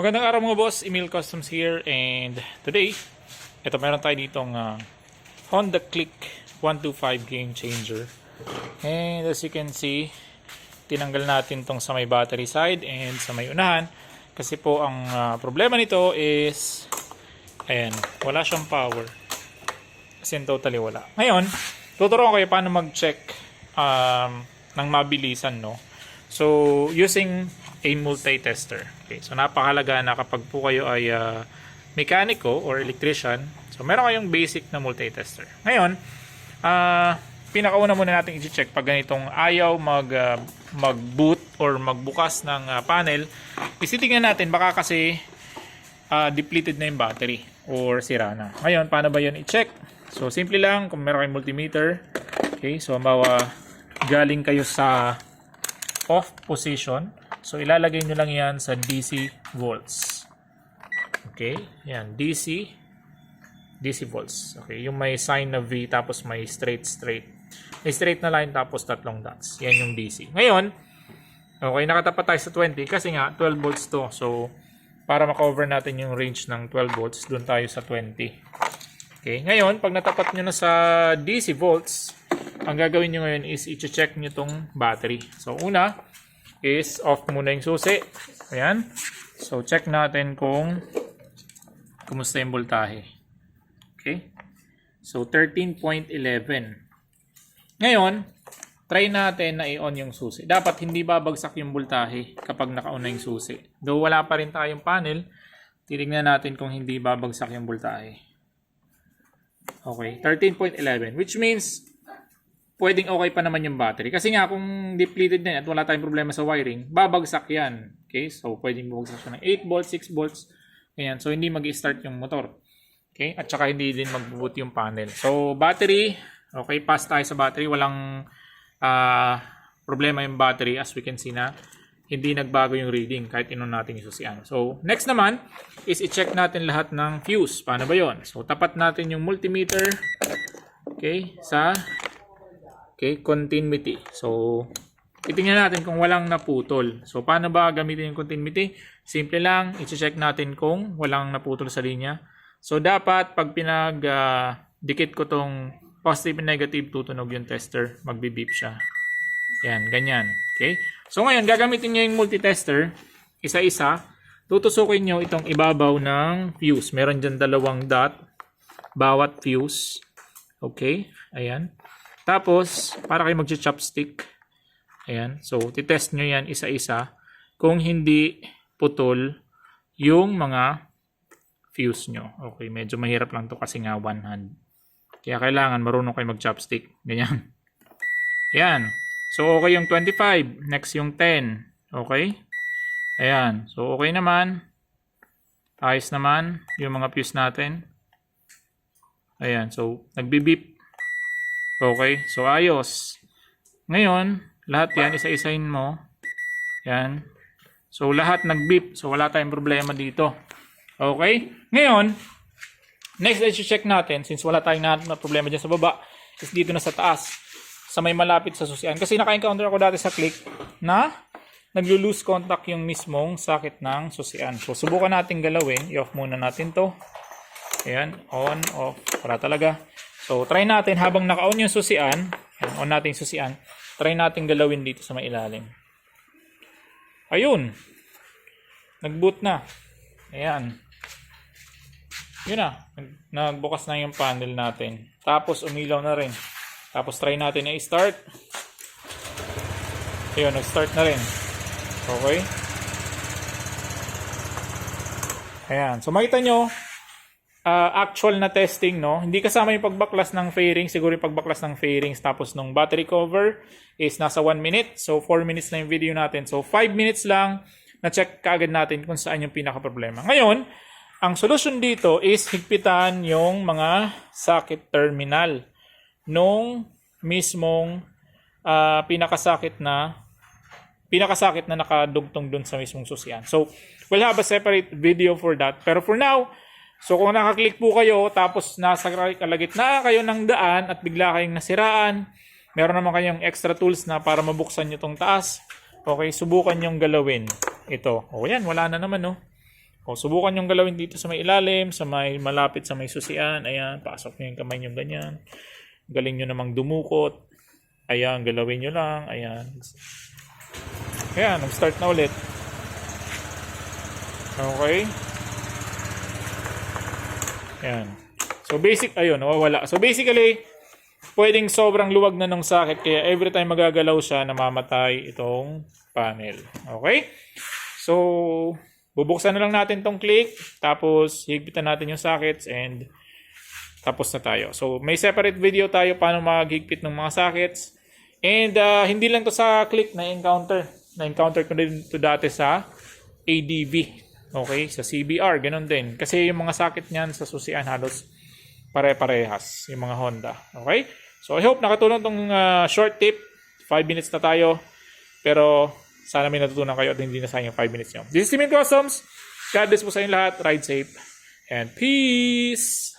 Magandang araw mga boss, Emil Customs here and today, ito meron tayo ditong ah, Honda Click 125 Game Changer. And as you can see, tinanggal natin tong sa may battery side and sa may unahan kasi po ang ah, problema nito is ayan, wala siyang power. As totally wala. Ngayon, tuturuan ko kayo paano mag-check um, ng mabilisan, no? So, using a multi-tester. Okay, so napakahalaga na kapag po kayo ay uh, mekaniko or electrician, so meron kayong basic na multi-tester. Ngayon, ah pinakauna muna natin i-check pag ganitong ayaw mag ah, mag-boot or magbukas ng ah, panel, isitingnan natin baka kasi ah, depleted na yung battery or sira na. Ngayon, paano ba yun i-check? So, simple lang, kung meron kayong multimeter, okay, so, bawa galing kayo sa off position, so, ilalagay nyo lang yan sa DC volts. Okay, yan, DC, DC volts. Okay, yung may sign na V tapos may straight straight. May straight na line tapos tatlong dots. Yan yung DC. Ngayon, okay, nakatapat tayo sa 20 kasi nga 12 volts to. So, para ma-cover natin yung range ng 12 volts, doon tayo sa 20. Okay, ngayon, pag natapat nyo na sa DC volts, ang gagawin nyo ngayon is i-check nyo tong battery. So, una is off muna yung susi. Ayan. So, check natin kung kumusta yung voltahe. Okay. So, 13.11. Ngayon, try natin na i-on yung susi. Dapat hindi babagsak yung voltahe kapag nakauna yung susi. Though wala pa rin tayong panel, titignan natin kung hindi babagsak yung voltahe. Okay, 13.11 which means pwedeng okay pa naman yung battery. Kasi nga kung depleted na yan at wala tayong problema sa wiring, babagsak yan. Okay, so pwedeng bumagsak siya ng 8 volts, 6 volts. Ganyan, so hindi mag-start yung motor. Okay, at saka hindi din mag-boot yung panel. So battery, okay, pass tayo sa battery. Walang ah, problema yung battery as we can see na hindi nagbago yung reading kahit inon natin yung susian. So, next naman is i-check natin lahat ng fuse. Paano ba yon? So, tapat natin yung multimeter okay, sa okay, continuity. So, titingnan natin kung walang naputol. So, paano ba gamitin yung continuity? Simple lang, i-check natin kung walang naputol sa linya. So, dapat pag pinag ah, dikit ko tong positive and negative, tutunog yung tester, magbi-beep siya. Yan, ganyan. Okay? So ngayon, gagamitin nyo yung multitester, isa-isa. Tutusukin nyo itong ibabaw ng fuse. Meron dyan dalawang dot, bawat fuse. Okay? Ayan. Tapos, para kayo mag-chopstick. Ayan. So, titest nyo yan isa-isa. Kung hindi putol yung mga fuse nyo. Okay, medyo mahirap lang to kasi nga one hand. Kaya kailangan marunong kayo mag-chopstick. Ganyan. Yan. So, okay yung 25. Next yung 10. Okay? Ayan. So, okay naman. Ayos naman yung mga fuse natin. Ayan. So, nagbi-beep. Okay. So, ayos. Ngayon, lahat yan, isa-isahin mo. Yan. So, lahat nag-beep. So, wala tayong problema dito. Okay? Ngayon, next let's check natin, since wala tayong na, na problema dyan sa baba, is dito na sa taas sa may malapit sa susian. Kasi naka-encounter ako dati sa click na naglo-lose contact yung mismong sakit ng susian. So, subukan natin galawin. I-off muna natin to. Ayan, on, off. Wala talaga. So, try natin habang naka-on yung susian. On natin susian. Try natin galawin dito sa may ilalim. Ayun. Nag-boot na. Ayan. Yun na. Nag- Nagbukas na yung panel natin. Tapos, umilaw na rin. Tapos try natin na i-start. Ayun, nag-start na rin. Okay. Ayan. So makita nyo, ah, actual na testing, no? Hindi kasama yung pagbaklas ng fairings. Siguro yung pagbaklas ng fairings. Tapos nung battery cover is nasa 1 minute. So 4 minutes na yung video natin. So 5 minutes lang na-check kaagad natin kung saan yung pinaka-problema. Ngayon, ang solution dito is higpitan yung mga socket terminal nung mismong ah, pinakasakit na pinakasakit na nakadugtong dun sa mismong susian. So, we'll have a separate video for that. Pero for now, so kung nakaklik po kayo tapos nasa kalagitnaan kayo ng daan at bigla kayong nasiraan, meron naman kayong extra tools na para mabuksan nyo tong taas. Okay, subukan nyong galawin ito. O yan, wala na naman no. O, subukan yung galawin dito sa may ilalim, sa may malapit sa may susian. Ayan, pasok nyo yung kamay nyo ganyan. Galing nyo namang dumukot. Ayan, galawin nyo lang. Ayan. Ayan, nag-start na ulit. Okay. Ayan. So basic, ayun, nawawala. So basically, pwedeng sobrang luwag na ng socket kaya every time magagalaw siya, namamatay itong panel. Okay? So, bubuksan na lang natin tong click, tapos higpitan natin yung sockets and tapos na tayo. So, may separate video tayo paano maghigpit ng mga sockets. And uh, hindi lang to sa click na encounter. Na-encounter ko din to dati sa ADV. Okay? Sa CBR, ganun din. Kasi yung mga socket niyan sa susian halos pare-parehas. Yung mga Honda. Okay? So, I hope nakatulong tong uh, short tip. 5 minutes na tayo. Pero, sana may natutunan kayo at hindi na sayang yung 5 minutes nyo. This is Timin Customs. God bless po sa inyo lahat. Ride safe. And peace!